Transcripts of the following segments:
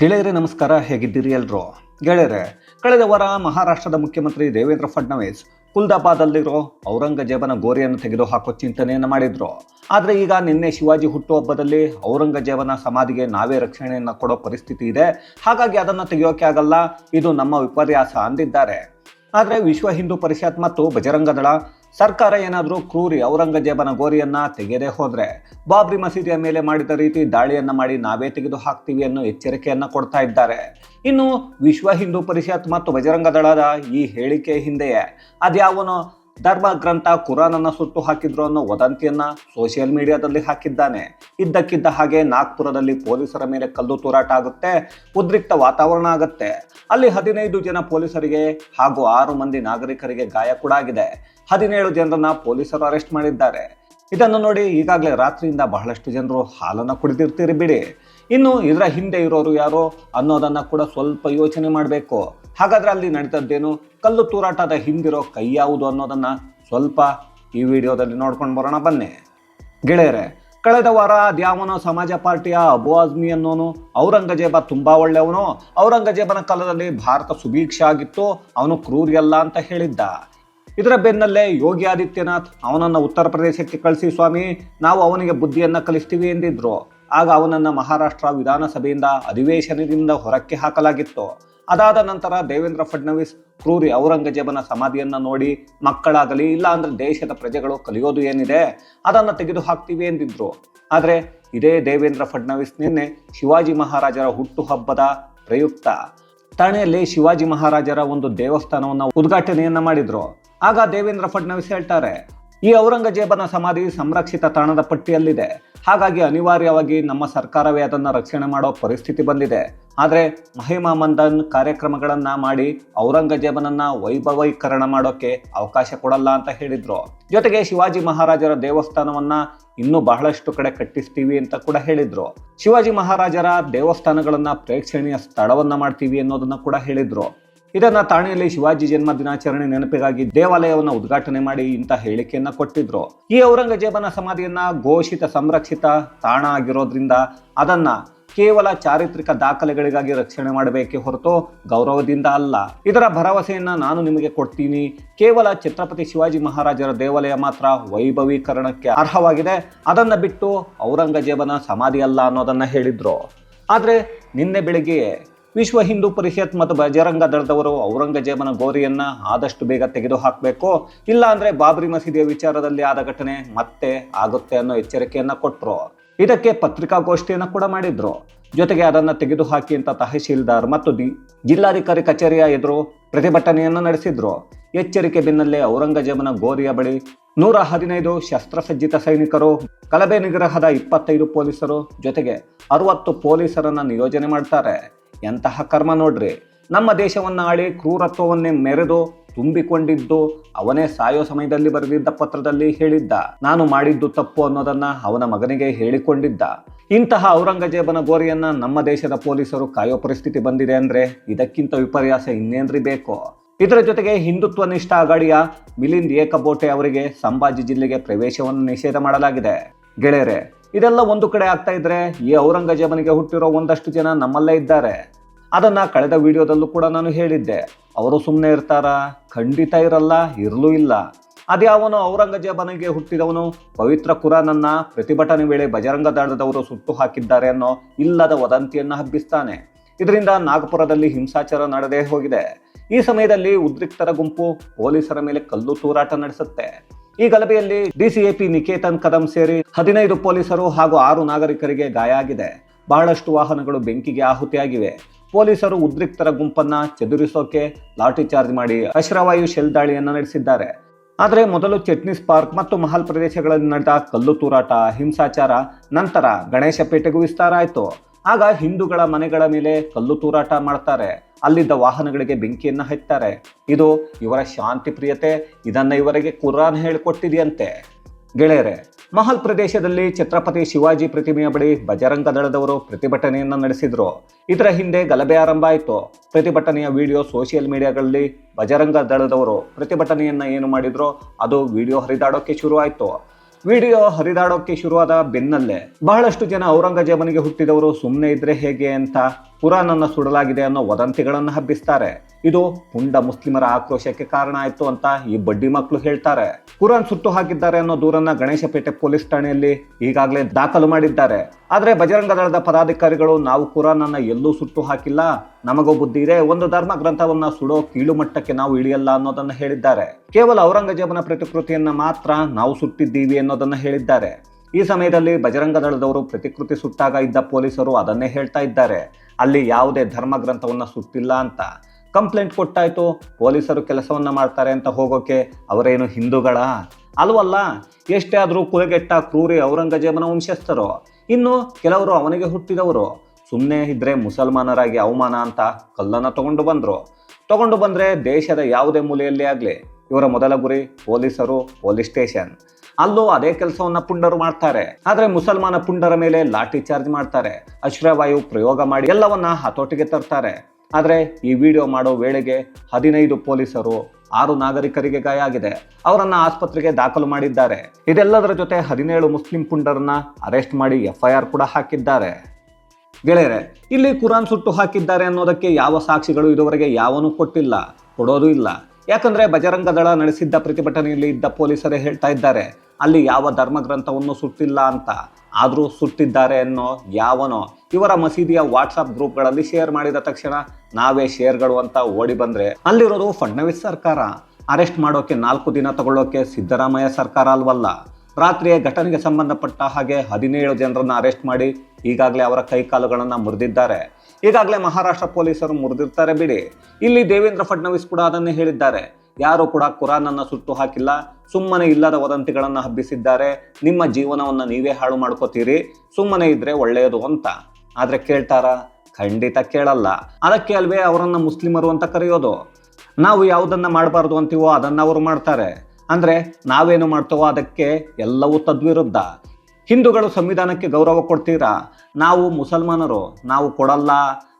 ಗೆಳೆಯರೇ, ನಮಸ್ಕಾರ. ಹೇಗಿದ್ದೀರಿ ಎಲ್ರು? ಗೆಳೆಯರೆ, ಕಳೆದ ವಾರ ಮಹಾರಾಷ್ಟ್ರದ ಮುಖ್ಯಮಂತ್ರಿ ದೇವೇಂದ್ರ ಫಡ್ನವೀಸ್ ಕುಲ್ದಾಬಾದಲ್ಲಿರೋ ಔರಂಗಜೇಬನ ಗೋರಿಯನ್ನು ತೆಗೆದುಹಾಕೋ ಚಿಂತನೆಯನ್ನು ಮಾಡಿದ್ರು. ಆದರೆ ಈಗ ನಿನ್ನೆ ಶಿವಾಜಿ ಹುಟ್ಟುಹಬ್ಬದಲ್ಲಿ ಔರಂಗಜೇಬನ ಸಮಾಧಿಗೆ ನಾವೇ ರಕ್ಷಣೆಯನ್ನು ಕೊಡೋ ಪರಿಸ್ಥಿತಿ ಇದೆ. ಹಾಗಾಗಿ ಅದನ್ನು ತೆಗೆಯೋಕೆ ಆಗಲ್ಲ. ಇದು ನಮ್ಮ ವಿಪರ್ಯಾಸ ಅಂದಿದ್ದಾರೆ. ಆದರೆ ವಿಶ್ವ ಹಿಂದೂ ಪರಿಷತ್ ಮತ್ತು ಬಜರಂಗ ದಳ ಸರ್ಕಾರ ಏನಾದರೂ ಕ್ರೂರಿ ಔರಂಗಜೇಬನ ಗೋರಿಯನ್ನ ತೆಗೆಯದೇ ಹೋದ್ರೆ ಬಾಬ್ರಿ ಮಸೀದಿಯ ಮೇಲೆ ಮಾಡಿದ ರೀತಿ ದಾಳಿಯನ್ನ ಮಾಡಿ ನಾವೇ ತೆಗೆದು ಹಾಕ್ತೀವಿ ಅನ್ನೋ ಎಚ್ಚರಿಕೆಯನ್ನ ಕೊಡ್ತಾ ಇದ್ದಾರೆ. ಇನ್ನು ವಿಶ್ವ ಹಿಂದೂ ಪರಿಷತ್ ಮತ್ತು ಬಜರಂಗ ದಳದ ಈ ಹೇಳಿಕೆ ಹಿಂದೆಯೇ. ಅದ್ಯಾವನೋ ಧರ್ಮ ಗ್ರಂಥ ಕುರಾನನ್ನ ಸುತ್ತು ಹಾಕಿದ್ರು ಅನ್ನೋ ವದಂತಿಯನ್ನ ಸೋಷಿಯಲ್ ಮೀಡಿಯಾದಲ್ಲಿ ಹಾಕಿದ್ದಾನೆ. ಇದ್ದಕ್ಕಿದ್ದ ಹಾಗೆ ನಾಗ್ಪುರದಲ್ಲಿ ಪೊಲೀಸರ ಮೇಲೆ ಕಲ್ಲು ತೂರಾಟ ಆಗುತ್ತೆ, ಉದ್ರಿಕ್ತ ವಾತಾವರಣ ಆಗುತ್ತೆ. ಅಲ್ಲಿ ಹದಿನೈದು ಜನ ಪೊಲೀಸರಿಗೆ ಹಾಗೂ ಆರು ಮಂದಿ ನಾಗರಿಕರಿಗೆ ಗಾಯ ಕೂಡ ಆಗಿದೆ. ಹದಿನೇಳು ಜನರನ್ನ ಪೊಲೀಸರು ಅರೆಸ್ಟ್ ಮಾಡಿದ್ದಾರೆ. ಇದನ್ನು ನೋಡಿ ಈಗಾಗಲೇ ರಾತ್ರಿಯಿಂದ ಬಹಳಷ್ಟು ಜನರು ಹಾಲನ್ನು ಕುಡಿದಿರ್ತೀರಿ ಬಿಡಿ. ಇನ್ನು ಇದರ ಹಿಂದೆ ಇರೋರು ಯಾರೋ ಅನ್ನೋದನ್ನ ಕೂಡ ಸ್ವಲ್ಪ ಯೋಚನೆ ಮಾಡಬೇಕು. ಹಾಗಾದ್ರೆ ಅಲ್ಲಿ ನಡೀತದ್ದೇನು? ಕಲ್ಲು ತೂರಾಟದ ಹಿಂದಿರೋ ಕೈ ಯಾವುದು ಅನ್ನೋದನ್ನ ಸ್ವಲ್ಪ ಈ ವಿಡಿಯೋದಲ್ಲಿ ನೋಡ್ಕೊಂಡು ಬರೋಣ, ಬನ್ನಿ. ಗೆಳೆಯರೆ, ಕಳೆದ ವಾರ ದ್ಯಾವನ ಸಮಾಜ ಪಾರ್ಟಿಯ ಅಬು ಆಜ್ಮಿ ಅನ್ನೋನು ಔರಂಗಜೇಬ ತುಂಬಾ ಒಳ್ಳೆಯವನು. ಔರಂಗಜೇಬನ ಕಾಲದಲ್ಲಿ ಭಾರತ ಸುಭೀಕ್ಷ ಆಗಿತ್ತು, ಅವನು ಕ್ರೂರಿಯಲ್ಲ ಅಂತ ಹೇಳಿದ್ದ. ಇದರ ಬೆನ್ನಲ್ಲೇ ಯೋಗಿ ಆದಿತ್ಯನಾಥ್ ಅವನನ್ನು ಉತ್ತರ ಪ್ರದೇಶಕ್ಕೆ ಕಳಿಸಿ ಸ್ವಾಮಿ, ನಾವು ಅವನಿಗೆ ಬುದ್ಧಿಯನ್ನು ಕಲಿಸ್ತೀವಿ ಎಂದಿದ್ರು. ಆಗ ಅವನನ್ನು ಮಹಾರಾಷ್ಟ್ರ ವಿಧಾನಸಭೆಯಿಂದ ಅಧಿವೇಶನದಿಂದ ಹೊರಕ್ಕೆ ಹಾಕಲಾಗಿತ್ತು. ಅದಾದ ನಂತರ ದೇವೇಂದ್ರ ಫಡ್ನವೀಸ್, ಕ್ರೂರಿ ಔರಂಗಜೇಬನ ಸಮಾಧಿಯನ್ನ ನೋಡಿ ಮಕ್ಕಳಾಗಲಿ ಇಲ್ಲ ಅಂದ್ರೆ ದೇಶದ ಪ್ರಜೆಗಳು ಕಲಿಯೋದು ಏನಿದೆ ಅದನ್ನು ತೆಗೆದು ಹಾಕ್ತೀವಿ ಎಂದಿದ್ರು. ಆದರೆ ಇದೇ ದೇವೇಂದ್ರ ಫಡ್ನವೀಸ್ ನಿನ್ನೆ ಶಿವಾಜಿ ಮಹಾರಾಜರ ಹುಟ್ಟುಹಬ್ಬದ ಪ್ರಯುಕ್ತ. ಠಾಣೆಯಲ್ಲಿ ಶಿವಾಜಿ ಮಹಾರಾಜರ ಒಂದು ದೇವಸ್ಥಾನವನ್ನು ಉದ್ಘಾಟನೆಯನ್ನ ಮಾಡಿದ್ರು. ಆಗ ದೇವೇಂದ್ರ ಫಡ್ನವೀಸ್ ಹೇಳ್ತಾರೆ ಈ ಔರಂಗಜೇಬನ ಸಮಾಧಿ ಸಂರಕ್ಷಿತ ತಾಣದ ಪಟ್ಟಿಯಲ್ಲಿದೆ. ಹಾಗಾಗಿ ಅನಿವಾರ್ಯವಾಗಿ ನಮ್ಮ ಸರ್ಕಾರವೇ ಅದನ್ನು ರಕ್ಷಣೆ ಮಾಡೋ ಪರಿಸ್ಥಿತಿ ಬಂದಿದೆ. ಆದರೆ ಮಹಿಮಾ ಮಂದನ್ ಕಾರ್ಯಕ್ರಮಗಳನ್ನು ಮಾಡಿ ಔರಂಗಜೇಬನನ್ನ ವೈಭವೀಕರಣ ಮಾಡೋಕ್ಕೆ ಅವಕಾಶ ಕೊಡಲ್ಲ ಅಂತ ಹೇಳಿದರು. ಜೊತೆಗೆ ಶಿವಾಜಿ ಮಹಾರಾಜರ ದೇವಸ್ಥಾನವನ್ನ ಇನ್ನೂ ಬಹಳಷ್ಟು ಕಡೆ ಕಟ್ಟಿಸ್ತೀವಿ ಅಂತ ಕೂಡ ಹೇಳಿದ್ರು. ಶಿವಾಜಿ ಮಹಾರಾಜರ ದೇವಸ್ಥಾನಗಳನ್ನ ಪ್ರೇಕ್ಷಣೀಯ ಸ್ಥಳವನ್ನ ಮಾಡ್ತೀವಿ ಅನ್ನೋದನ್ನ ಕೂಡ ಹೇಳಿದ್ರು. ಇದನ್ನ ತಾಣೆಯಲ್ಲಿ ಶಿವಾಜಿ ಜನ್ಮ ದಿನಾಚರಣೆ ನೆನಪಿಗಾಗಿ ದೇವಾಲಯವನ್ನು ಉದ್ಘಾಟನೆ ಮಾಡಿ ಇಂಥ ಹೇಳಿಕೆಯನ್ನ ಕೊಟ್ಟಿದ್ರು. ಈ ಔರಂಗಜೇಬನ ಸಮಾಧಿಯನ್ನ ಘೋಷಿತ ಸಂರಕ್ಷಿತ ತಾಣ ಆಗಿರೋದ್ರಿಂದ ಅದನ್ನ ಕೇವಲ ಚಾರಿತ್ರಿಕ ದಾಖಲೆಗಳಿಗಾಗಿ ರಕ್ಷಣೆ ಮಾಡಬೇಕೇ ಹೊರತು ಗೌರವದಿಂದ ಅಲ್ಲ. ಇದರ ಭರವಸೆಯನ್ನ ನಾನು ನಿಮಗೆ ಕೊಡ್ತೀನಿ. ಕೇವಲ ಛತ್ರಪತಿ ಶಿವಾಜಿ ಮಹಾರಾಜರ ದೇವಾಲಯ ಮಾತ್ರ ವೈಭವೀಕರಣಕ್ಕೆ ಅರ್ಹವಾಗಿದೆ. ಅದನ್ನ ಬಿಟ್ಟು ಔರಂಗಜೇಬನ ಸಮಾಧಿ ಅಲ್ಲ ಅನ್ನೋದನ್ನ ಹೇಳಿದ್ರು. ಆದ್ರೆ ನಿನ್ನೆ ಬೆಳಿಗ್ಗೆಯೇ ವಿಶ್ವ ಹಿಂದೂ ಪರಿಷತ್ ಮತ್ತು ಬಜರಂಗ ದಳದವರು ಔರಂಗಜೇಬನ ಗೋರಿಯನ್ನ ಆದಷ್ಟು ಬೇಗ ತೆಗೆದು ಹಾಕಬೇಕು ಇಲ್ಲ ಅಂದ್ರೆ ಬಾಬ್ರಿ ಮಸೀದಿಯ ವಿಚಾರದಲ್ಲಿ ಆದ ಘಟನೆ ಮತ್ತೆ ಆಗುತ್ತೆ ಅನ್ನೋ ಎಚ್ಚರಿಕೆಯನ್ನು ಕೊಟ್ಟರು ಇದಕ್ಕೆ ಪತ್ರಿಕಾಗೋಷ್ಠಿಯನ್ನು ಕೂಡ ಮಾಡಿದ್ರು. ಜೊತೆಗೆ ಅದನ್ನು ತೆಗೆದು ಹಾಕಿ ಅಂತ ತಹಶೀಲ್ದಾರ್ ಮತ್ತು ದಿ ಜಿಲ್ಲಾಧಿಕಾರಿ ಕಚೇರಿಯ ಎದುರು ಪ್ರತಿಭಟನೆಯನ್ನು ನಡೆಸಿದ್ರು. ಎಚ್ಚರಿಕೆ ಬೆನ್ನಲ್ಲೇ ಔರಂಗಜೇಬನ ಗೋರಿಯ ಬಳಿ ನೂರ ಹದಿನೈದು ಶಸ್ತ್ರಸಜ್ಜಿತ ಸೈನಿಕರು, ಕಲಬೆ ನಿಗ್ರಹದ ಇಪ್ಪತ್ತೈದು ಪೊಲೀಸರು ಜೊತೆಗೆ ಅರವತ್ತು ಪೊಲೀಸರನ್ನು ನಿಯೋಜನೆ ಮಾಡ್ತಾರೆ. ಎಂತಹ ಕರ್ಮ ನೋಡ್ರಿ. ನಮ್ಮ ದೇಶವನ್ನ ಆಳಿ ಕ್ರೂರತ್ವವನ್ನೇ ಮೆರೆದು ತುಂಬಿಕೊಂಡಿದ್ದು ಅವನೇ ಸಾಯೋ ಸಮಯದಲ್ಲಿ ಬರೆದಿದ್ದ ಪತ್ರದಲ್ಲಿ ಹೇಳಿದ್ದ. ನಾನು ಮಾಡಿದ್ದು ತಪ್ಪು ಅನ್ನೋದನ್ನ ಅವನ ಮಗನಿಗೆ ಹೇಳಿಕೊಂಡಿದ್ದ. ಇಂತಹ ಔರಂಗಜೇಬನ ಗೋರಿಯನ್ನ ನಮ್ಮ ದೇಶದ ಪೊಲೀಸರು ಕಾಯೋ ಪರಿಸ್ಥಿತಿ ಬಂದಿದೆ ಅಂದ್ರೆ ಇದಕ್ಕಿಂತ ವಿಪರ್ಯಾಸ ಇನ್ನೇನ್ರಿ ಬೇಕು? ಇದರ ಜೊತೆಗೆ ಹಿಂದುತ್ವ ನಿಷ್ಠ ಅಗಾಡಿಯ ಮಿಲಿಂದ್ ಏಕಬೋಟೆ ಅವರಿಗೆ ಸಂಭಾಜಿ ಜಿಲ್ಲೆಗೆ ಪ್ರವೇಶವನ್ನು ನಿಷೇಧ ಮಾಡಲಾಗಿದೆ. ಗೆಳೆಯರೆ ಇದೆಲ್ಲ ಒಂದು ಕಡೆ ಆಗ್ತಾ ಇದ್ರೆ ಈ ಔರಂಗಜೇಬನಿಗೆ ಹುಟ್ಟಿರೋ ಒಂದಷ್ಟು ಜನ ನಮ್ಮಲ್ಲೇ ಇದ್ದಾರೆ. ಅದನ್ನ ಕಳೆದ ವಿಡಿಯೋದಲ್ಲೂ ಕೂಡ ನಾನು ಹೇಳಿದ್ದೆ. ಅವರು ಸುಮ್ಮನೆ ಇರ್ತಾರ? ಖಂಡಿತ ಇರಲ್ಲ, ಇರಲೂ ಇಲ್ಲ. ಅದ್ಯಾವನು ಔರಂಗಜೇಬನಿಗೆ ಹುಟ್ಟಿದವನು ಪವಿತ್ರ ಕುರಾನನ್ನ ಪ್ರತಿಭಟನೆ ವೇಳೆ ಬಜರಂಗ ದಳದವರು ಸುಟ್ಟು ಹಾಕಿದ್ದಾರೆ ಅನ್ನೋ ಇಲ್ಲದ ವದಂತಿಯನ್ನ ಹಬ್ಬಿಸ್ತಾನೆ. ಇದರಿಂದ ನಾಗಪುರದಲ್ಲಿ ಹಿಂಸಾಚಾರ ನಡೆದೇ ಹೋಗಿದೆ. ಈ ಸಮಯದಲ್ಲಿ ಉದ್ರಿಕ್ತರ ಗುಂಪು ಪೊಲೀಸರ ಮೇಲೆ ಕಲ್ಲು ತೂರಾಟ ನಡೆಸುತ್ತೆ. ಈ ಗಲಭೆಯಲ್ಲಿ ಡಿಸಿಎಪಿ ನಿಕೇತನ್ ಕದಂ ಸೇರಿ ಹದಿನೈದು ಪೊಲೀಸರು ಹಾಗೂ ಆರು ನಾಗರಿಕರಿಗೆ ಗಾಯ ಆಗಿದೆ ಬಹಳಷ್ಟು ವಾಹನಗಳು ಬೆಂಕಿಗೆ ಆಹುತಿಯಾಗಿವೆ. ಪೊಲೀಸರು ಉದ್ರಿಕ್ತರ ಗುಂಪನ್ನ ಚದುರಿಸೋಕೆ ಲಾಠಿ ಚಾರ್ಜ್ ಮಾಡಿ ಅಶ್ರವಾಯು ಶೆಲ್ ದಾಳಿಯನ್ನು ನಡೆಸಿದ್ದಾರೆ. ಆದರೆ ಮೊದಲು ಚಟ್ನಿಸ್ ಪಾರ್ಕ್ ಮತ್ತು ಮಹಲ್ ಪ್ರದೇಶಗಳಲ್ಲಿ ನಡೆದ ಕಲ್ಲು ತೂರಾಟ, ಹಿಂಸಾಚಾರ, ನಂತರ ಗಣೇಶ ಪೇಟೆಗೂ ವಿಸ್ತಾರ ಆಯಿತು. ಆಗ ಹಿಂದೂಗಳ ಮನೆಗಳ ಮೇಲೆ ಕಲ್ಲು ತೂರಾಟ ಮಾಡ್ತಾರೆ. ಅಲ್ಲಿದ್ದ ವಾಹನಗಳಿಗೆ ಬೆಂಕಿಯನ್ನ ಹಚ್ತಾರೆ ಇದು ಇವರ ಶಾಂತಿ ಪ್ರಿಯತೆ, ಇದನ್ನ ಇವರಿಗೆ ಕುರಾನ್ ಹೇಳಿಕೊಟ್ಟಿದೆಯಂತೆ. ಗೆಳೆಯರೆ, ಮಹಲ್ ಪ್ರದೇಶದಲ್ಲಿ ಛತ್ರಪತಿ ಶಿವಾಜಿ ಪ್ರತಿಮೆಯ ಬಳಿ ಬಜರಂಗ ದಳದವರು ಪ್ರತಿಭಟನೆಯನ್ನ ನಡೆಸಿದ್ರು. ಇದರ ಹಿಂದೆ ಗಲಭೆ ಆರಂಭ ಆಯಿತು. ಪ್ರತಿಭಟನೆಯ ವಿಡಿಯೋ ಸೋಷಿಯಲ್ ಮೀಡಿಯಾಗಳಲ್ಲಿ ಬಜರಂಗ ದಳದವರು ಪ್ರತಿಭಟನೆಯನ್ನ ಏನು ಮಾಡಿದ್ರು, ಅದು ವಿಡಿಯೋ ಹರಿದಾಡೋಕೆ ಶುರು ಆಯಿತು ವಿಡಿಯೋ ಹರಿದಾಡೋಕ್ಕೆ ಶುರುವಾದ ಬೆನ್ನಲ್ಲೇ ಬಹಳಷ್ಟು ಜನ ಔರಂಗಜೇಬನಿಗೆ ಹುಟ್ಟಿದವರು ಸುಮ್ಮನೆ ಇದ್ರೆ ಹೇಗೆ ಅಂತ ಕುರಾನನ್ನ ಸುಡಲಾಗಿದೆ ಅನ್ನೋ ವದಂತಿಗಳನ್ನು ಹಬ್ಬಿಸ್ತಾರೆ. ಇದು ಪುಂಡ ಮುಸ್ಲಿಮರ ಆಕ್ರೋಶಕ್ಕೆ ಕಾರಣ ಆಯ್ತು ಅಂತ ಈ ಬಡ್ಡಿ ಮಕ್ಕಳು ಹೇಳ್ತಾರೆ. ಕುರಾನ್ ಸುಟ್ಟು ಹಾಕಿದ್ದಾರೆ ಅನ್ನೋ ದೂರನ್ನ ಗಣೇಶಪೇಟೆ ಪೊಲೀಸ್ ಠಾಣೆಯಲ್ಲಿ ಈಗಾಗಲೇ ದಾಖಲು ಮಾಡಿದ್ದಾರೆ. ಆದರೆ ಬಜರಂಗ ದಳದ ಪದಾಧಿಕಾರಿಗಳು, ನಾವು ಕುರಾನ್ ಅನ್ನ ಎಲ್ಲೂ ಸುಟ್ಟು ಹಾಕಿಲ್ಲ, ನಮಗೂ ಬುದ್ಧಿ ಇದೆ, ಒಂದು ಧರ್ಮ ಗ್ರಂಥವನ್ನ ಸುಡೋ ಕೀಳು ಮಟ್ಟಕ್ಕೆ ನಾವು ಇಳಿಯಲ್ಲ ಅನ್ನೋದನ್ನ ಹೇಳಿದ್ದಾರೆ. ಕೇವಲ ಔರಂಗಜೇಬನ ಪ್ರತಿಕೃತಿಯನ್ನ ಮಾತ್ರ ನಾವು ಸುಟ್ಟಿದ್ದೀವಿ ಅನ್ನೋದನ್ನ ಹೇಳಿದ್ದಾರೆ. ಈ ಸಮಯದಲ್ಲಿ ಬಜರಂಗ ದಳದವರು ಪ್ರತಿಕೃತಿ ಸುಟ್ಟಾಗ ಇದ್ದ ಪೊಲೀಸರು ಅದನ್ನೇ ಹೇಳ್ತಾ ಇದ್ದಾರೆ. ಅಲ್ಲಿ ಯಾವುದೇ ಧರ್ಮ ಗ್ರಂಥವನ್ನ ಸುಟ್ಟಿಲ್ಲ ಅಂತ. ಕಂಪ್ಲೇಂಟ್ ಕೊಟ್ಟಾಯ್ತು, ಪೊಲೀಸರು ಕೆಲಸವನ್ನ ಮಾಡ್ತಾರೆ ಅಂತ ಹೋಗೋಕೆ ಅವರೇನು ಹಿಂದೂಗಳ? ಅಲ್ವಲ್ಲ, ಎಷ್ಟೇ ಆದರೂ ಕುಲಗೆಟ್ಟ ಕ್ರೂರಿ ಔರಂಗಜೇಬನ ವಂಶಸ್ಥರು. ಇನ್ನು ಕೆಲವರು ಅವನಿಗೆ ಹುಟ್ಟಿದವರು. ಸುಮ್ಮನೆ ಇದ್ರೆ ಮುಸಲ್ಮಾನರಾಗಿ ಅವಮಾನ ಅಂತ ಕಲ್ಲನ್ನು ತಗೊಂಡು ಬಂದರು. ತಗೊಂಡು ಬಂದರೆ ದೇಶದ ಯಾವುದೇ ಮೂಲೆಯಲ್ಲಿ ಆಗಲಿ, ಇವರ ಮೊದಲ ಗುರಿ ಪೊಲೀಸರು, ಪೊಲೀಸ್ ಸ್ಟೇಷನ್. ಅಲ್ಲೂ ಅದೇ ಕೆಲಸವನ್ನ ಪುಂಡರು ಮಾಡ್ತಾರೆ. ಆದ್ರೆ ಮುಸಲ್ಮಾನ ಪುಂಡರ ಮೇಲೆ ಲಾಠಿ ಚಾರ್ಜ್ ಮಾಡ್ತಾರೆ. ಅಶ್ರವಾಯು ಪ್ರಯೋಗ ಮಾಡಿ ಎಲ್ಲವನ್ನ ಹತೋಟಿಗೆ ತರ್ತಾರೆ. ಆದ್ರೆ ಈ ವಿಡಿಯೋ ಮಾಡೋ ವೇಳೆಗೆ ಹದಿನೈದು ಪೊಲೀಸರು ಆರು ನಾಗರಿಕರಿಗೆ ಗಾಯ ಆಗಿದೆ. ಅವರನ್ನ ಆಸ್ಪತ್ರೆಗೆ ದಾಖಲು ಮಾಡಿದ್ದಾರೆ. ಇದೆಲ್ಲದರ ಜೊತೆ ಹದಿನೇಳು ಮುಸ್ಲಿಂ ಪುಂಡರನ್ನ ಅರೆಸ್ಟ್ ಮಾಡಿ ಎಫ್ಐಆರ್ ಕೂಡ ಹಾಕಿದ್ದಾರೆ. ಗೆಳೆಯರೆ, ಇಲ್ಲಿ ಕುರಾನ್ ಸುಟ್ಟು ಹಾಕಿದ್ದಾರೆ ಅನ್ನೋದಕ್ಕೆ ಯಾವ ಸಾಕ್ಷಿಗಳು ಇದುವರೆಗೆ ಯಾವನೂ ಕೊಟ್ಟಿಲ್ಲ, ಕೊಡೋದು ಇಲ್ಲ. ಯಾಕಂದ್ರೆ ಬಜರಂಗ ದಳ ನಡೆಸಿದ್ದ ಪ್ರತಿಭಟನೆಯಲ್ಲಿ ಇದ್ದ ಪೊಲೀಸರೇ ಹೇಳ್ತಾ ಇದ್ದಾರೆ, ಅಲ್ಲಿ ಯಾವ ಧರ್ಮಗ್ರಂಥವನ್ನು ಸುಟ್ಟಿಲ್ಲ ಅಂತ. ಆದರೂ ಸುಟ್ಟಿದ್ದಾರೆ ಅನ್ನೋ ಯಾವನೋ. ಇವರ ಮಸೀದಿಯ ವಾಟ್ಸಪ್ ಗ್ರೂಪ್ಗಳಲ್ಲಿ ಶೇರ್ ಮಾಡಿದ ತಕ್ಷಣ ನಾವೇ ಶೇರ್ಗಳು ಅಂತ ಓಡಿ ಬಂದರೆ ಅಲ್ಲಿರೋದು ಫಡ್ನವೀಸ್ ಸರ್ಕಾರ. ಅರೆಸ್ಟ್ ಮಾಡೋಕೆ ನಾಲ್ಕು ದಿನ ತಗೊಳ್ಳೋಕೆ ಸಿದ್ದರಾಮಯ್ಯ ಸರ್ಕಾರ ಅಲ್ವಲ್ಲ? ರಾತ್ರಿಯ ಘಟನೆಗೆ ಸಂಬಂಧಪಟ್ಟ ಹಾಗೆ ಹದಿನೇಳು ಜನರನ್ನು ಅರೆಸ್ಟ್ ಮಾಡಿ ಈಗಾಗಲೇ ಅವರ ಕೈಕಾಲುಗಳನ್ನು ಮುರಿದಿದ್ದಾರೆ. ಈಗಾಗಲೇ ಮಹಾರಾಷ್ಟ್ರ ಪೊಲೀಸರು ಮುರಿದಿರ್ತಾರೆ ಬಿಡಿ. ಇಲ್ಲಿ ದೇವೇಂದ್ರ ಫಡ್ನವೀಸ್ ಕೂಡ ಅದನ್ನೇ ಹೇಳಿದ್ದಾರೆ. ಯಾರು ಕೂಡ ಕುರಾನನ್ನು ಸುಟ್ಟು ಹಾಕಿಲ್ಲ. ಸುಮ್ಮನೆ ಇಲ್ಲದ ವದಂತಿಗಳನ್ನು ಹಬ್ಬಿಸಿದ್ದಾರೆ. ನಿಮ್ಮ ಜೀವನವನ್ನು ನೀವೇ ಹಾಳು ಮಾಡ್ಕೋತೀರಿ. ಸುಮ್ಮನೆ ಇದ್ರೆ ಒಳ್ಳೆಯದು ಅಂತ. ಆದರೆ ಕೇಳ್ತಾರ? ಖಂಡಿತ ಕೇಳಲ್ಲ. ಅದಕ್ಕೆ ಅಲ್ವೇ ಅವರನ್ನು ಮುಸ್ಲಿಮರು ಅಂತ ಕರೆಯೋದು. ನಾವು ಯಾವುದನ್ನು ಮಾಡಬಾರ್ದು ಅಂತೀವೋ ಅದನ್ನು ಅವರು ಮಾಡ್ತಾರೆ. ಅಂದ್ರೆ ನಾವೇನು ಮಾಡ್ತೇವೋ ಅದಕ್ಕೆ ಎಲ್ಲವೂ ತದ್ವಿರುದ್ಧ. ಹಿಂದೂಗಳು ಸಂವಿಧಾನಕ್ಕೆ ಗೌರವ ಕೊಡ್ತೀರಾ? ನಾವು ಮುಸಲ್ಮಾನರು, ನಾವು ಕೊಡಲ್ಲ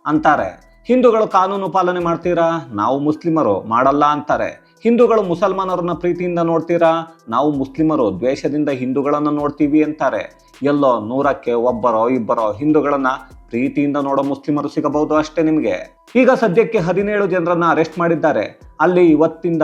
ಅಂತಾರೆ. ಹಿಂದೂಗಳು ಕಾನೂನು ಪಾಲನೆ ಮಾಡ್ತೀರಾ? ನಾವು ಮುಸ್ಲಿಮರು, ಮಾಡಲ್ಲ ಅಂತಾರೆ. ಹಿಂದೂಗಳು ಮುಸಲ್ಮಾನರನ್ನ ಪ್ರೀತಿಯಿಂದ ನೋಡ್ತೀರಾ? ನಾವು ಮುಸ್ಲಿಮರು, ದ್ವೇಷದಿಂದ ಹಿಂದೂಗಳನ್ನು ನೋಡ್ತೀವಿ ಅಂತಾರೆ. ಎಲ್ಲೋ ನೂರಕ್ಕೆ ಒಬ್ಬರೋ ಇಬ್ಬರೋ ಹಿಂದೂಗಳನ್ನು ಪ್ರೀತಿಯಿಂದ ನೋಡೋ ಮುಸ್ಲಿಮರು ಸಿಗಬಹುದು ಅಷ್ಟೇ ನಿಮಗೆ. ಈಗ ಸದ್ಯಕ್ಕೆ ಹದಿನೇಳು ಜನರನ್ನ ಅರೆಸ್ಟ್ ಮಾಡಿದ್ದಾರೆ. ಅಲ್ಲಿ ಇವತ್ತಿಂದ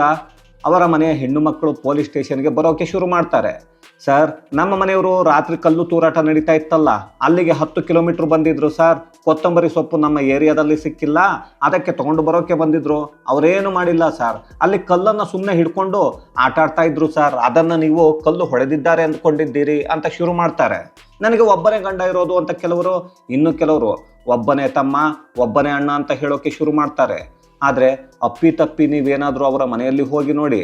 ಅವರ ಮನೆಯ ಹೆಣ್ಣು ಮಕ್ಕಳು ಪೊಲೀಸ್ ಸ್ಟೇಷನ್ಗೆ ಬರೋಕೆ ಶುರು ಮಾಡ್ತಾರೆ. ಸರ್, ನಮ್ಮ ಮನೆಯವರು ರಾತ್ರಿ ಕಲ್ಲು ತೂರಾಟ ನಡೀತಾ ಇತ್ತಲ್ಲ? ಅಲ್ಲಿಗೆ ಹತ್ತು ಕಿಲೋಮೀಟ್ರ್ ಬಂದಿದ್ರು ಸರ್. ಕೊತ್ತಂಬರಿ ಸೊಪ್ಪು ನಮ್ಮ ಏರಿಯಾದಲ್ಲಿ ಸಿಕ್ಕಿಲ್ಲ. ಅದಕ್ಕೆ ತಗೊಂಡು ಬರೋಕೆ ಬಂದಿದ್ರು. ಅವರೇನು ಮಾಡಿಲ್ಲ ಸರ್. ಅಲ್ಲಿ ಕಲ್ಲನ್ನು ಸುಮ್ಮನೆ ಹಿಡ್ಕೊಂಡು ಆಟ ಆಡ್ತಾ ಇದ್ರು ಸರ್. ಅದನ್ನು ನೀವು ಕಲ್ಲು ಹೊಡೆದಿದ್ದಾರೆ ಅಂದ್ಕೊಂಡಿದ್ದೀರಿ ಅಂತ ಶುರು ಮಾಡ್ತಾರೆ. ನನಗೆ ಒಬ್ಬನೇ ಗಂಡ ಇರೋದು ಅಂತ ಕೆಲವರು, ಇನ್ನು ಕೆಲವರು ಒಬ್ಬನೇ ತಮ್ಮ, ಒಬ್ಬನೇ ಅಣ್ಣ ಅಂತ ಹೇಳೋಕೆ ಶುರು ಮಾಡ್ತಾರೆ. ಆದರೆ ಅಪ್ಪಿ ತಪ್ಪಿ ನೀವೇನಾದರೂ ಅವರ ಮನೆಯಲ್ಲಿ ಹೋಗಿ ನೋಡಿ,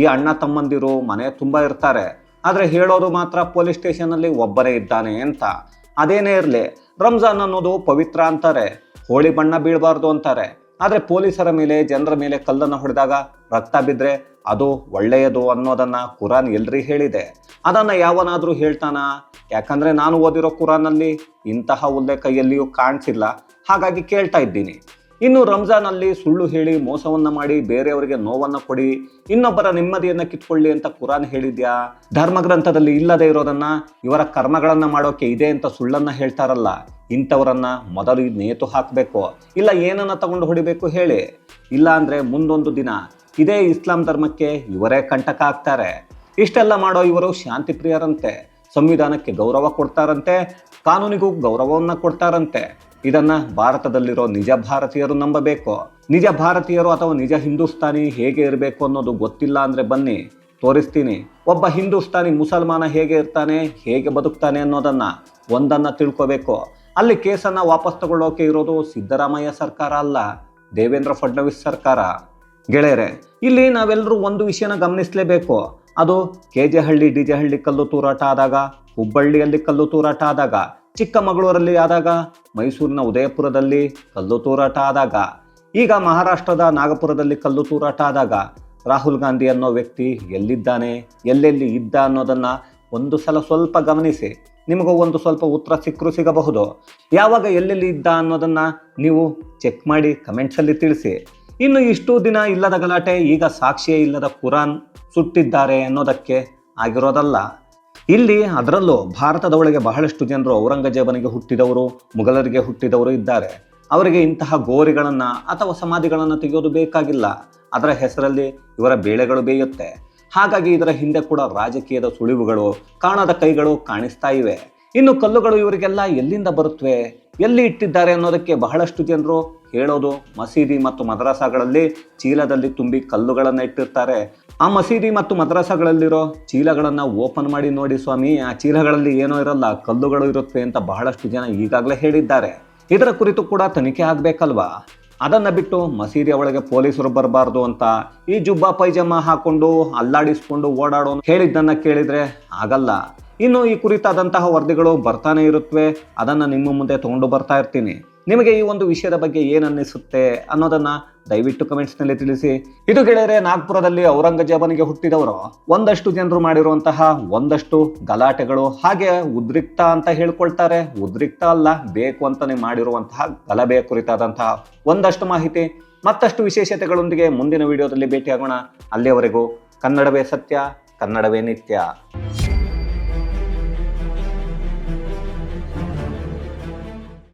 ಈ ಅಣ್ಣ ತಮ್ಮಂದಿರು ಮನೆ ತುಂಬ ಇರ್ತಾರೆ, ಆದರೆ ಹೇಳೋದು ಮಾತ್ರ ಪೊಲೀಸ್ ಸ್ಟೇಷನಲ್ಲಿ ಒಬ್ಬರೇ ಇದ್ದಾನೆ ಅಂತ. ಅದೇನೇ ಇರಲಿ, ರಂಜಾನ್ ಅನ್ನೋದು ಪವಿತ್ರ ಅಂತಾರೆ, ಹೋಳಿ ಬಣ್ಣ ಬೀಳಬಾರ್ದು ಅಂತಾರೆ. ಆದರೆ ಪೊಲೀಸರ ಮೇಲೆ, ಜನರ ಮೇಲೆ ಕಲ್ಲನ್ನು ಹೊಡೆದಾಗ ರಕ್ತ ಬಿದ್ದರೆ ಅದು ಒಳ್ಳೆಯದು ಅನ್ನೋದನ್ನು ಕುರಾನ್ ಎಲ್ರಿ ಹೇಳಿದೆ. ಅದನ್ನು ಯಾವನಾದರೂ ಹೇಳ್ತಾನಾ? ಯಾಕಂದರೆ ನಾನು ಓದಿರೋ ಕುರಾನಲ್ಲಿ ಇಂತಹ ಉಲ್ಲೇಖ ಎಲ್ಲಿಯೂ ಕಾಣಿಸಿಲ್ಲ. ಹಾಗಾಗಿ ಕೇಳ್ತಾ ಇದ್ದೀನಿ. ಇನ್ನು ರಂಜಾನಲ್ಲಿ ಸುಳ್ಳು ಹೇಳಿ ಮೋಸವನ್ನ ಮಾಡಿ ಬೇರೆಯವರಿಗೆ ನೋವನ್ನ ಕೊಡಿ. ಇನ್ನೊಬ್ಬರ ನೆಮ್ಮದಿಯನ್ನ ಕಿತ್ಕೊಳ್ಳಿ ಅಂತ ಕುರಾನ್ ಹೇಳಿದ್ಯಾ? ಧರ್ಮಗ್ರಂಥದಲ್ಲಿ ಇಲ್ಲದೆ ಇರೋದನ್ನ, ಇವರ ಕರ್ಮಗಳನ್ನ ಮಾಡೋಕೆ ಇದೆ ಅಂತ ಸುಳ್ಳನ್ನ ಹೇಳ್ತಾರಲ್ಲ, ಇಂಥವರನ್ನ ಮೊದಲು ನೇತು ಹಾಕಬೇಕು. ಇಲ್ಲ ಏನನ್ನ ತಗೊಂಡು ಹೊಡಿಬೇಕು ಹೇಳಿ. ಇಲ್ಲ ಅಂದ್ರೆ ಮುಂದೊಂದು ದಿನ, ಇದೇ ಇಸ್ಲಾಂ ಧರ್ಮಕ್ಕೆ ಇವರೇ ಕಂಟಕ ಆಗ್ತಾರೆ. ಇಷ್ಟೆಲ್ಲ ಮಾಡೋ ಇವರು ಶಾಂತಿ ಪ್ರಿಯರಂತೆ, ಸಂವಿಧಾನಕ್ಕೆ ಗೌರವ ಕೊಡ್ತಾರಂತೆ, ಕಾನೂನಿಗೂ ಗೌರವವನ್ನ ಕೊಡ್ತಾರಂತೆ. ಇದನ್ನ ಭಾರತದಲ್ಲಿರೋ ನಿಜ ಭಾರತೀಯರು ನಂಬಬೇಕು. ನಿಜ ಭಾರತೀಯರು ಅಥವಾ ನಿಜ ಹಿಂದೂಸ್ತಾನಿ ಹೇಗೆ ಇರಬೇಕು ಅನ್ನೋದು ಗೊತ್ತಿಲ್ಲ ಅಂದ್ರೆ ಬನ್ನಿ, ತೋರಿಸ್ತೀನಿ. ಒಬ್ಬ ಹಿಂದೂಸ್ತಾನಿ ಮುಸಲ್ಮಾನ ಹೇಗೆ ಇರ್ತಾನೆ, ಹೇಗೆ ಬದುಕ್ತಾನೆ ಅನ್ನೋದನ್ನ ಒಂದನ್ನ ತಿಳ್ಕೋಬೇಕು. ಅಲ್ಲಿ ಕೇಸನ್ನ ವಾಪಸ್ ತಗೊಳ್ಳೋಕೆ ಇರೋದು ಸಿದ್ದರಾಮಯ್ಯ ಸರ್ಕಾರ ಅಲ್ಲ, ದೇವೇಂದ್ರ ಫಡ್ನವೀಸ್ ಸರ್ಕಾರ. ಗೆಳೆಯರೆ, ಇಲ್ಲಿ ನಾವೆಲ್ಲರೂ ಒಂದು ವಿಷಯನ ಗಮನಿಸಲೇಬೇಕು. ಅದು K J Halli, D J Halli ಕಲ್ಲು ತೂರಾಟ ಆದಾಗ, ಹುಬ್ಬಳ್ಳಿಯಲ್ಲಿ ಕಲ್ಲು ತೂರಾಟ ಆದಾಗ ಚಿಕ್ಕಮಗಳೂರಲ್ಲಿ ಆದಾಗ ಮೈಸೂರಿನ ಉದಯಪುರದಲ್ಲಿ ಕಲ್ಲು ತೂರಾಟ ಆದಾಗ, ಈಗ ಮಹಾರಾಷ್ಟ್ರದ ನಾಗಪುರದಲ್ಲಿ ಕಲ್ಲು ತೂರಾಟ ಆದಾಗ ರಾಹುಲ್ ಗಾಂಧಿ ಅನ್ನೋ ವ್ಯಕ್ತಿ ಎಲ್ಲಿದ್ದಾನೆ, ಎಲ್ಲೆಲ್ಲಿ ಇದ್ದ ಅನ್ನೋದನ್ನ ಒಂದು ಸಲ ಸ್ವಲ್ಪ ಗಮನಿಸಿ. ನಿಮಗೂ ಒಂದು ಸ್ವಲ್ಪ ಉತ್ತರ ಸಿಕ್ಕರೂ ಸಿಗಬಹುದು. ಯಾವಾಗ ಎಲ್ಲೆಲ್ಲಿ ಇದ್ದ ಅನ್ನೋದನ್ನ ನೀವು ಚೆಕ್ ಮಾಡಿ ಕಮೆಂಟ್ಸಲ್ಲಿ ತಿಳಿಸಿ. ಇನ್ನು ಇಷ್ಟು ದಿನ ಇಲ್ಲದ ಗಲಾಟೆ, ಈಗ ಸಾಕ್ಷಿಯೇ ಇಲ್ಲದ ಕುರಾನ್ ಸುಟ್ಟಿದ್ದಾರೆ ಅನ್ನೋದಕ್ಕೆ ಆಗಿರೋದಲ್ಲ. ಇಲ್ಲಿ ಅದರಲ್ಲೂ ಭಾರತದ ಒಳಗೆ ಬಹಳಷ್ಟು ಜನರು ಔರಂಗಜೇಬನಿಗೆ ಹುಟ್ಟಿದವರು, ಮುಘಲರಿಗೆ ಹುಟ್ಟಿದವರು ಇದ್ದಾರೆ. ಅವರಿಗೆ ಇಂತಹ ಗೋರಿಗಳನ್ನು ಅಥವಾ ಸಮಾಧಿಗಳನ್ನು ತೆಗೆಯೋದು ಬೇಕಾಗಿಲ್ಲ. ಅದರ ಹೆಸರಲ್ಲಿ ಇವರ ಬೇಳೆಗಳು ಬೇಯುತ್ತೆ. ಹಾಗಾಗಿ ಇದರ ಹಿಂದೆ ಕೂಡ ರಾಜಕೀಯದ ಸುಳಿವುಗಳು, ಕಾಣದ ಕೈಗಳು ಕಾಣಿಸ್ತಾ ಇವೆ. ಇನ್ನು ಕಲ್ಲುಗಳು ಇವರಿಗೆಲ್ಲ ಎಲ್ಲಿಂದ ಬರುತ್ತವೆ ಎಲ್ಲಿ ಇಟ್ಟಿದ್ದಾರೆ ಅನ್ನೋದಕ್ಕೆ ಬಹಳಷ್ಟು ಜನರು ಹೇಳೋದು ಮಸೀದಿ ಮತ್ತು ಮದ್ರಾಸಾಗಳಲ್ಲಿ ಚೀಲದಲ್ಲಿ ತುಂಬಿ ಕಲ್ಲುಗಳನ್ನು ಇಟ್ಟಿರ್ತಾರೆ. ಆ ಮಸೀದಿ ಮತ್ತು ಮದ್ರಾಸಗಳಲ್ಲಿರೋ ಚೀಲಗಳನ್ನು ಓಪನ್ ಮಾಡಿ ನೋಡಿ ಸ್ವಾಮಿ, ಆ ಚೀಲಗಳಲ್ಲಿ ಏನೋ ಇರಲ್ಲ, ಕಲ್ಲುಗಳು ಇರುತ್ತೆ ಅಂತ ಬಹಳಷ್ಟು ಜನ ಈಗಾಗಲೇ ಹೇಳಿದ್ದಾರೆ. ಇದರ ಕುರಿತು ಕೂಡ ತನಿಖೆ ಆಗಬೇಕಲ್ವಾ? ಅದನ್ನು ಬಿಟ್ಟು ಮಸೀದಿಯ ಒಳಗೆ ಪೊಲೀಸರು ಬರಬಾರ್ದು ಅಂತ ಈ ಜುಬ್ಬಾ ಪೈಜಾಮ ಹಾಕೊಂಡು ಅಲ್ಲಾಡಿಸ್ಕೊಂಡು ಓಡಾಡೋ ಹೇಳಿದ್ದನ್ನು ಕೇಳಿದರೆ ಆಗಲ್ಲ. ಇನ್ನು ಈ ಕುರಿತಾದಂತಹ ವರದಿಗಳು ಬರ್ತಾನೆ ಇರುತ್ತವೆ ಅದನ್ನು ನಿಮ್ಮ ಮುಂದೆ ತಗೊಂಡು ಬರ್ತಾ ಇರ್ತೀನಿ. ನಿಮಗೆ ಈ ಒಂದು ವಿಷಯದ ಬಗ್ಗೆ ಏನು ಅನ್ನಿಸುತ್ತೆ ಅನ್ನೋದನ್ನ ದಯವಿಟ್ಟು ಕಮೆಂಟ್ಸ್ನಲ್ಲಿ ತಿಳಿಸಿ. ಇದು ಗೆಳೆಯರೆ ನಾಗ್ಪುರದಲ್ಲಿ ಔರಂಗಜೇಬನಿಗೆ ಹುಟ್ಟಿದವರು ಒಂದಷ್ಟು ಜನರು ಮಾಡಿರುವಂತಹ ಒಂದಷ್ಟು ಗಲಾಟೆಗಳು. ಹಾಗೆ ಉದ್ರಿಕ್ತ ಅಂತ ಹೇಳ್ಕೊಳ್ತಾರೆ. ಉದ್ರಿಕ್ತ ಅಲ್ಲ, ಬೇಕು ಅಂತಲೇ ಮಾಡಿರುವಂತಹ ಗಲಭೆಯ ಕುರಿತಾದಂತಹ ಒಂದಷ್ಟು ಮಾಹಿತಿ. ಮತ್ತಷ್ಟು ವಿಶೇಷತೆಗಳೊಂದಿಗೆ ಮುಂದಿನ ವಿಡಿಯೋದಲ್ಲಿ ಭೇಟಿಯಾಗೋಣ. ಅಲ್ಲಿಯವರೆಗೂ ಕನ್ನಡವೇ ಸತ್ಯ, ಕನ್ನಡವೇ ನಿತ್ಯ.